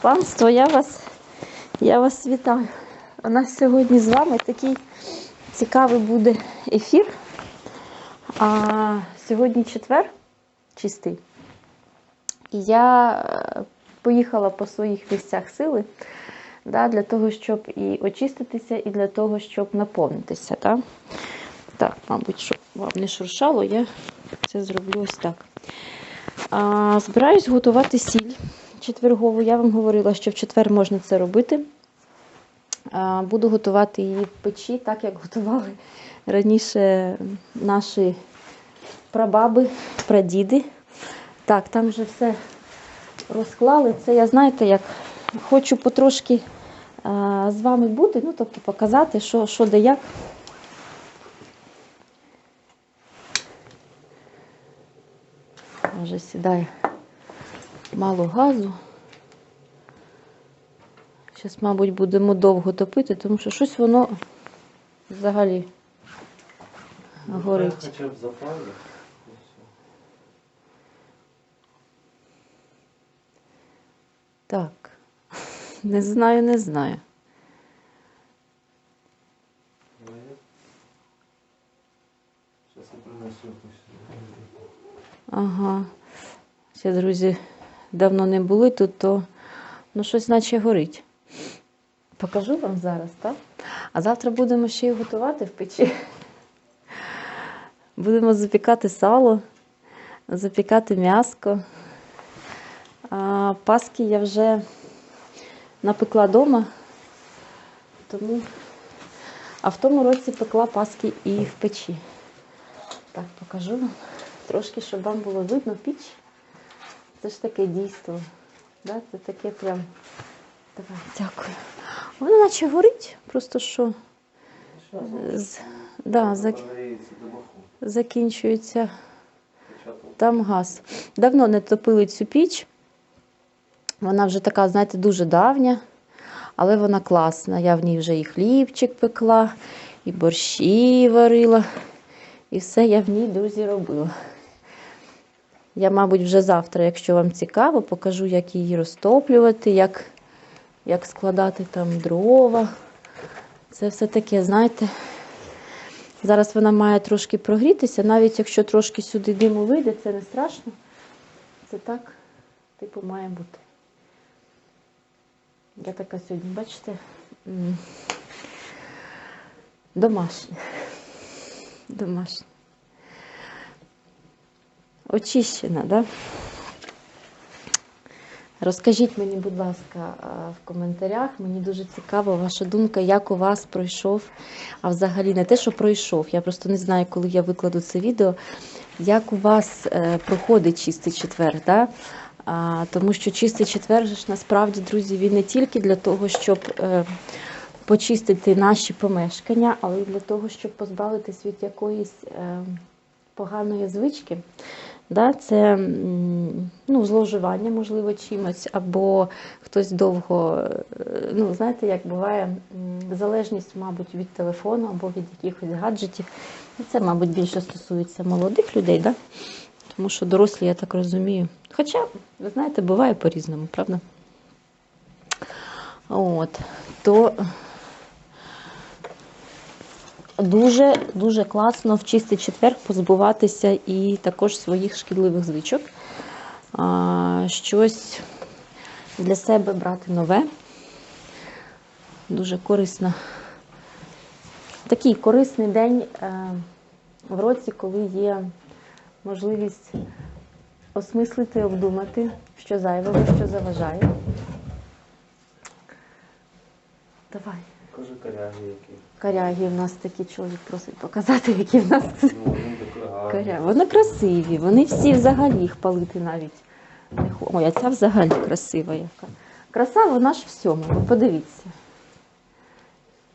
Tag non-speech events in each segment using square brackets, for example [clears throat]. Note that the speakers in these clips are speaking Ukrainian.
Панство, я вас, я вас вітаю. У нас сьогодні з вами такий цікавий буде ефір. А сьогодні четвер чистий. І я е, поїхала по своїх місцях сили да, для того, щоб і очиститися, і для того, щоб наповнитися. Да? Так, мабуть, щоб вам не шуршало, я це зроблю ось так. А, збираюсь готувати сіль четвергову. Я вам говорила, що в четвер можна це робити. Буду готувати її в печі, так як готували раніше наші прабаби, прадіди. Так, там вже все розклали. Це я, знаєте, як хочу потрошки з вами бути, ну, тобто показати, що, що де як. Вже сідає мало газу. Зараз, мабуть, будемо довго топити, тому що щось воно взагалі горить. Хоча б запали. Так. [laughs] Не знаю, не знаю. Зараз я принесу. Ага. Ще, друзі, давно не були тут, то ну, щось наче горить. Покажу вам зараз, так? А завтра будемо ще й готувати в печі. [laughs] Будемо запікати сало, запікати м'яско. А, паски я вже напекла вдома, тому... а в тому році пекла паски і в печі. Так, покажу вам. Трошки, щоб вам було видно піч. Це ж таке дійство. Да? Це таке прям. Давай, дякую. Воно наче горить, просто що з... да, зак... Закінчується там газ. Давно не топили цю піч. Вона вже така, знаєте, дуже давня, але вона класна. Я в ній вже і хлібчик пекла, і борщі варила. І все я в ній, друзі, робила. Я, мабуть, вже завтра, якщо вам цікаво, покажу, як її розтоплювати, як, як складати там дрова. Це все таке, знаєте. Зараз вона має трошки прогрітися, навіть якщо трошки сюди диму вийде, це не страшно. Це так, типу, має бути. Я така сьогодні, бачите, домашня. Домашня. Очищена, да? Розкажіть мені, будь ласка, в коментарях. Мені дуже цікаво ваша думка, як у вас пройшов, а взагалі не те, що пройшов. Я просто не знаю, коли я викладу це відео, як у вас е, проходить чистий четвер. Да? Тому що чистий четвер ж насправді, друзі, він не тільки для того, щоб е, почистити наші помешкання, але й для того, щоб позбавитись від якоїсь е, поганої звички. Да, це ну, зловживання, можливо, чимось, або хтось довго, е, ну, знаєте, як буває, залежність, мабуть, від телефону або від якихось гаджетів. І Це, мабуть, більше стосується молодих людей, да? тому що дорослі, я так розумію. Хоча, ви знаєте, буває по-різному, правда? От, то дуже дуже класно в чистий четвер позбуватися і також своїх шкідливих звичок. Щось для себе брати нове. Дуже корисно. Такий корисний день е, в році, коли є можливість осмислити, обдумати, що зайвого, що заважає. Давай. Кажи коряги які. Коряги в нас такі чоловік просить показати, які в нас Ну, вони такі гарні. коряги. Вони красиві, вони всі взагалі їх палити навіть не хо- Ой, а ця взагалі красива яка. Краса вона ж всьому, ви подивіться.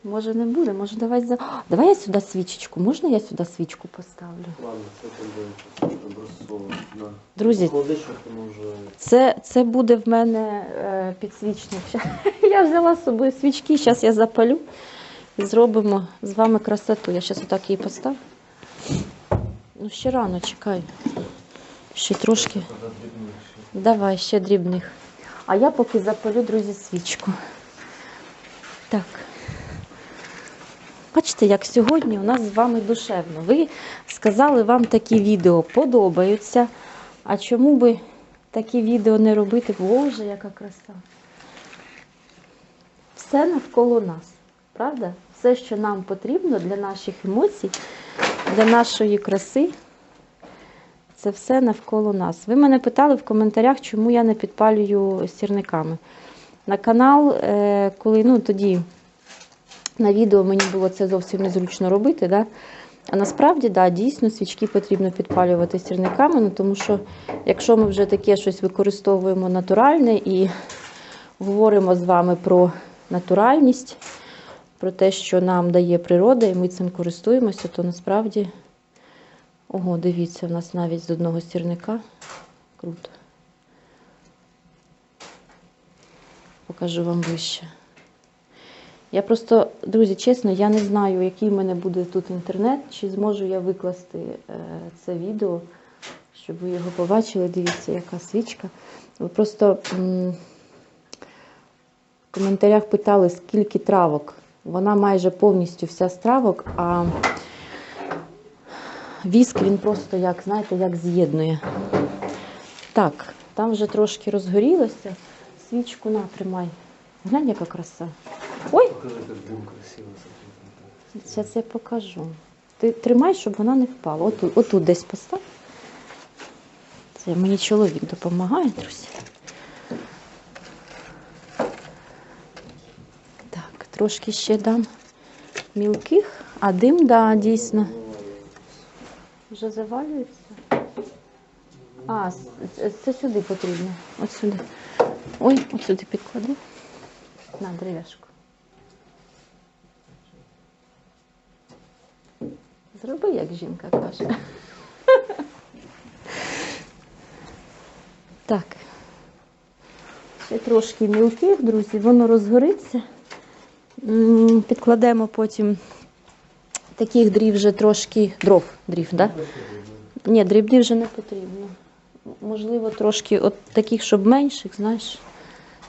Може не буде, може давай за. О, давай я сюди свічечку. Можна я сюди свічку поставлю? Ладно, це буде образцово. Да. Друзі, Клади, щоб воно вже... Це, це буде в мене е, підсвічник. [laughs] Я взяла з собою свічки, зараз я запалю і зробимо з вами красоту. Я зараз отак її поставлю. Ну, ще рано чекай. Ще трошки. Давай, ще дрібних. А я поки запалю, друзі, свічку. Так. Бачите, як сьогодні у нас з вами душевно. Ви сказали, вам такі відео подобаються. А чому би такі відео не робити? Боже, яка краса. Все навколо нас, правда? Все, що нам потрібно для наших емоцій, для нашої краси, це все навколо нас. Ви мене питали в коментарях, чому я не підпалюю сірниками. На канал, е, коли ну, тоді на відео мені було це зовсім незручно робити. Да? А насправді, да, дійсно, свічки потрібно підпалювати сірниками, ну, тому що якщо ми вже таке щось використовуємо натуральне і говоримо з вами про натуральність, про те, що нам дає природа, і ми цим користуємося, то насправді, ого, дивіться, в нас навіть з одного сірника. Круто. Покажу вам ближче. Я просто, друзі, чесно, я не знаю, який в мене буде тут інтернет, чи зможу я викласти е, це відео, щоб ви його побачили. Дивіться, яка свічка. Ви просто в коментарях питали, скільки травок. Вона майже повністю вся з травок, а віск він просто, як, знаєте, як з'єднує. Так, там вже трошки розгорілося. Свічку натримай. Глянь, яка краса. Ой, зараз я покажу. Ти тримай, щоб вона не впала. Отут, отут десь постав. Це мені чоловік допомагає, друзі. Так, трошки ще дам мілких, а дим, да, дійсно. Вже завалюється. А, це, сюди потрібно. От сюди. Ой, от сюди підклади. На дерев'яшку. Зроби, як жінка каже. Так. Ще трошки мілких, друзі, воно розгориться. Підкладемо потім таких дрів вже трошки дров, дрів, так? Да? Ні, дрібні вже не потрібно. Можливо, трошки от таких, щоб менших, знаєш.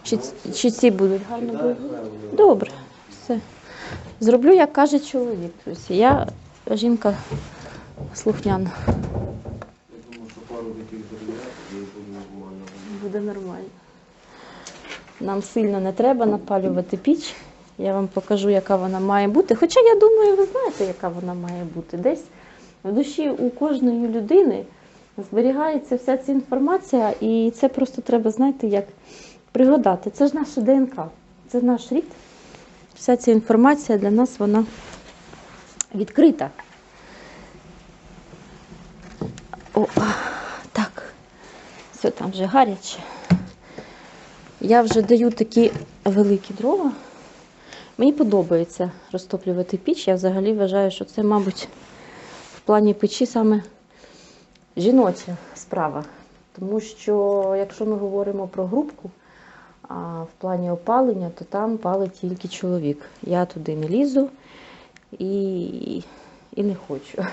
Чи, чи ці будуть гарно будуть? Добре, все. Зроблю, як каже чоловік. Друзі. Я жінка слухняна. Я думаю, що пару таких буде нормально. Буде нормально. Нам сильно не треба напалювати піч. Я вам покажу, яка вона має бути. Хоча я думаю, ви знаєте, яка вона має бути. Десь в душі у кожної людини зберігається вся ця інформація, і це просто треба, знаєте, як пригадати. Це ж наше ДНК, це наш рід. Вся ця інформація для нас вона відкрита. О, так. Все там вже гаряче. Я вже даю такі великі дрова. Мені подобається розтоплювати піч. Я взагалі вважаю, що це, мабуть, в плані печі саме жіноча справа. Тому що, якщо ми говоримо про грубку, а в плані опалення, то там палить тільки чоловік. Я туди не лізу і, і не хочу.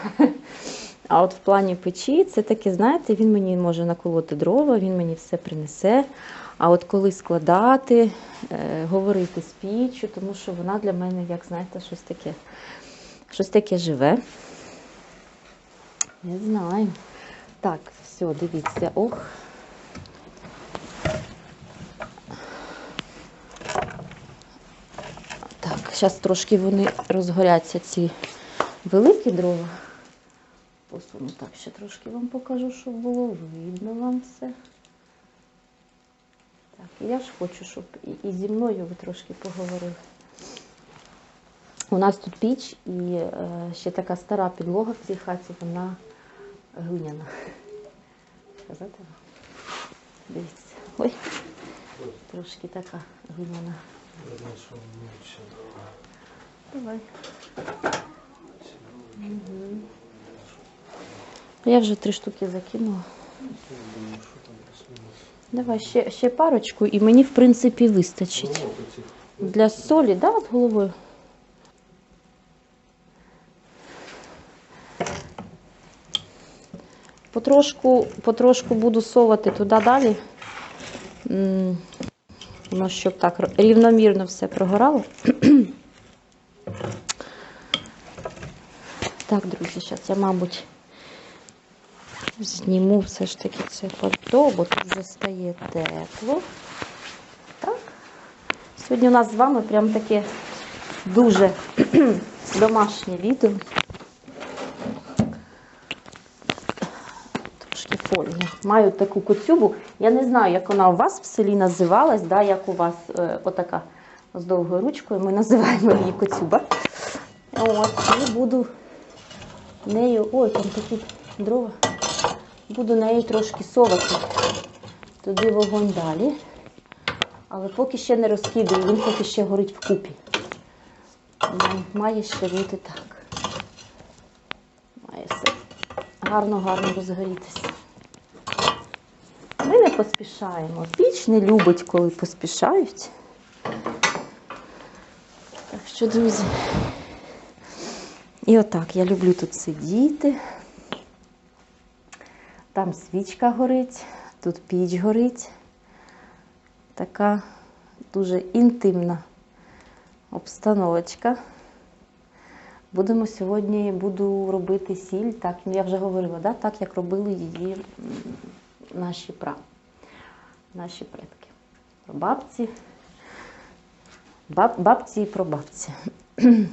А от в плані печі, це таке, знаєте, він мені може наколоти дрова, він мені все принесе. А от коли складати, е, говорити з піччю, тому що вона для мене, як знаєте, щось таке, щось таке живе. Не знаю. Так, все, дивіться, ох. Так, зараз трошки вони розгоряться ці великі дрова. Посуну так, ще трошки вам покажу, щоб було видно вам все. Так, я ж хочу, щоб і, і зі мною ви трошки поговорили. У нас тут піч і е, ще така стара підлога в цій хаті, вона глиняна. Сказати вам? Дивіться. Ой, трошки така глиняна. Давай. Угу. Я вже три штуки закинула. Давай ще, ще парочку, і мені, в принципі, вистачить. Для солі, да, от головою. Потрошку, потрошку буду совати туди далі. Воно щоб так рівномірно все прогорало. [clears throat] Так, друзі, зараз я, мабуть, зніму все ж таки це пальто, бо тут вже тепло. Так. Сьогодні у нас з вами прям таке дуже [clears throat] домашнє відео. Фольги. Маю таку коцюбу. Я не знаю, як вона у вас в селі називалась, да, як у вас е, отака з довгою ручкою. Ми називаємо її коцюба. От, і буду нею. Ой, там такі дрова. Буду нею трошки совати. Туди вогонь далі. Але поки ще не розкидаю, він поки ще горить вкупі. Має ще бути так. Має все гарно-гарно розгорітися. Поспішаємо. Піч не любить, коли поспішають. Так що, друзі, і отак я люблю тут сидіти. Там свічка горить, тут піч горить. Така дуже інтимна обстановочка. Будемо сьогодні буду робити сіль, так я вже говорила, да? так як робили її наші пра, наші предки. Про Бабці, баб, бабці і прабабці. [clears throat]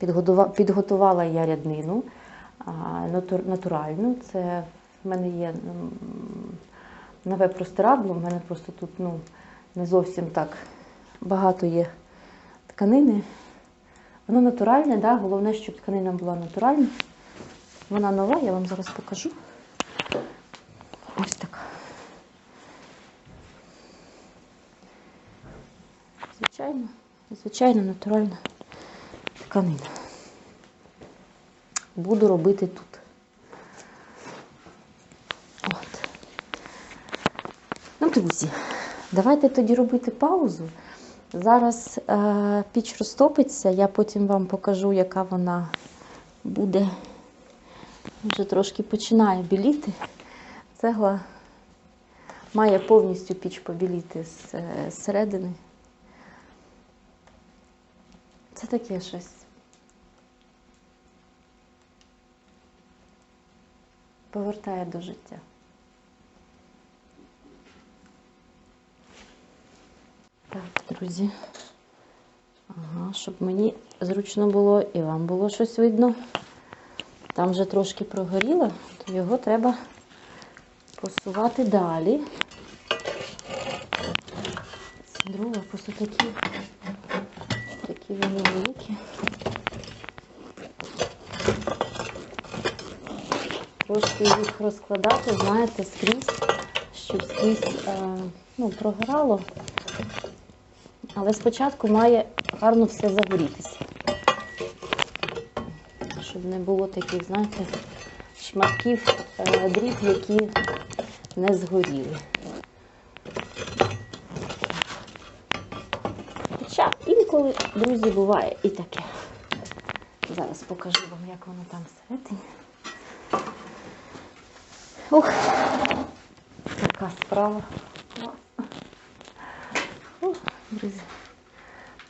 Підготува- Підготувала я ряднину натуральну. Це в мене є нове простирадло, в мене просто тут ну, не зовсім так багато є тканини. Воно натуральне, да? головне, щоб тканина була натуральна. Вона нова, я вам зараз покажу. Ось така. Звичайно, звичайно, натуральна тканина. Буду робити тут. От. Ну, друзі, давайте тоді робити паузу. Зараз е, піч розтопиться, я потім вам покажу, яка вона буде. Вже трошки починає біліти. Цегла має повністю піч побіліти з е, зсередини. Це таке щось. Повертає до життя. Так, друзі. Ага, щоб мені зручно було і вам було щось видно. Там вже трошки прогоріло, то його треба посувати далі. Ці просто такі вони великі. Трошки їх розкладати, знаєте, скрізь, щоб скрізь е, ну, прогорало. Але спочатку має гарно все загорітися. Щоб не було таких, знаєте, шматків е, дріт, які не згоріли. Хоча інколи, друзі, буває і таке. Зараз покажу вам, як воно там всередині. Ух, така справа. Ух, друзі.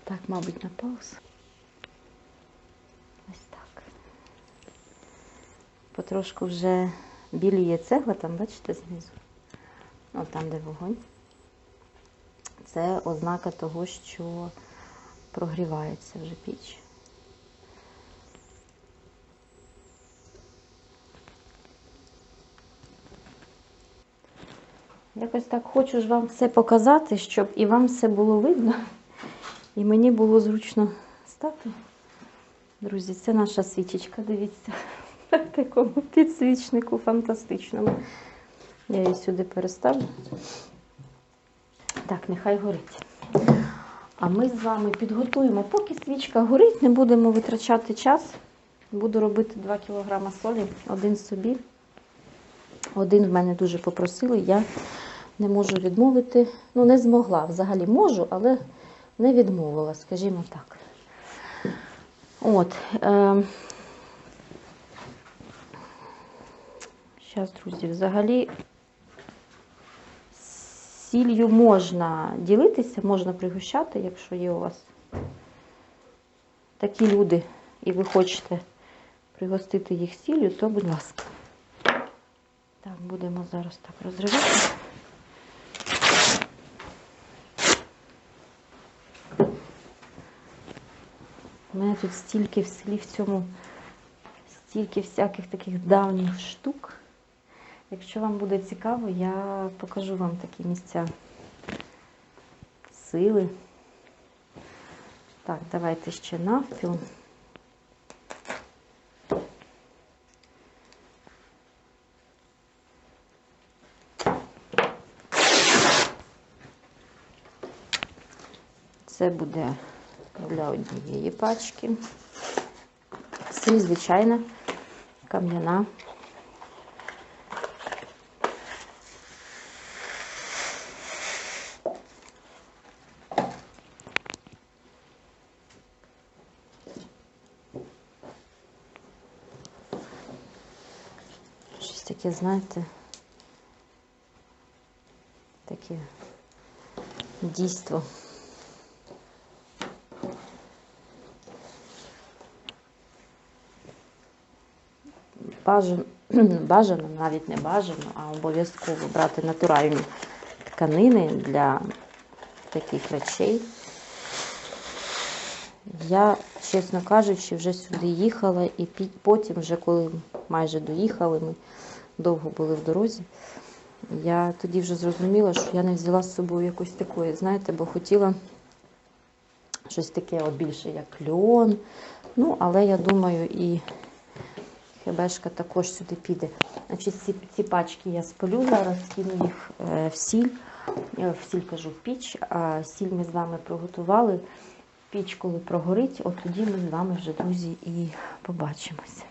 Так, мабуть, на паузу. Ось так. Потрошку вже біліє цегла, там, бачите, знизу. О, там, де вогонь. Це ознака того, що прогрівається вже піч. Якось так хочу ж вам все показати, щоб і вам все було видно. І мені було зручно стати. Друзі, це наша свічечка, дивіться, в такому підсвічнику фантастичному. Я її сюди переставлю. Так, нехай горить. А ми з вами підготуємо, поки свічка горить, не будемо витрачати час. Буду робити 2 кг солі, один собі. Один в мене дуже попросили, я не можу відмовити. Ну, не змогла. Взагалі можу, але не відмовила, скажімо так. От. Е, Зараз, друзі, взагалі Сіллю можна ділитися, можна пригощати, якщо є у вас такі люди, і ви хочете пригостити їх сіллю, то будь ласка. Так, будемо зараз так розривати. У мене тут стільки в селі в цьому, стільки всяких таких давніх штук. Якщо вам буде цікаво, я покажу вам такі місця сили. Так, давайте ще навпіл. Це буде для однієї пачки. Сіль звичайна, кам'яна. Таке, знаєте, таке дійство. Бажано, [clears throat] бажано, навіть не бажано, а обов'язково брати натуральні тканини для таких речей. Я, чесно кажучи, вже сюди їхала і потім, вже коли майже доїхали, ми довго були в дорозі. Я тоді вже зрозуміла, що я не взяла з собою якось такої, знаєте, бо хотіла щось таке от більше, як льон. Ну, але я думаю, і хебешка також сюди піде. Значить, ці, ці пачки я спалю зараз, кину їх е, в сіль, в сіль кажу, в піч, а сіль ми з вами приготували. Піч, коли прогорить, от тоді ми з вами вже, друзі, і побачимося.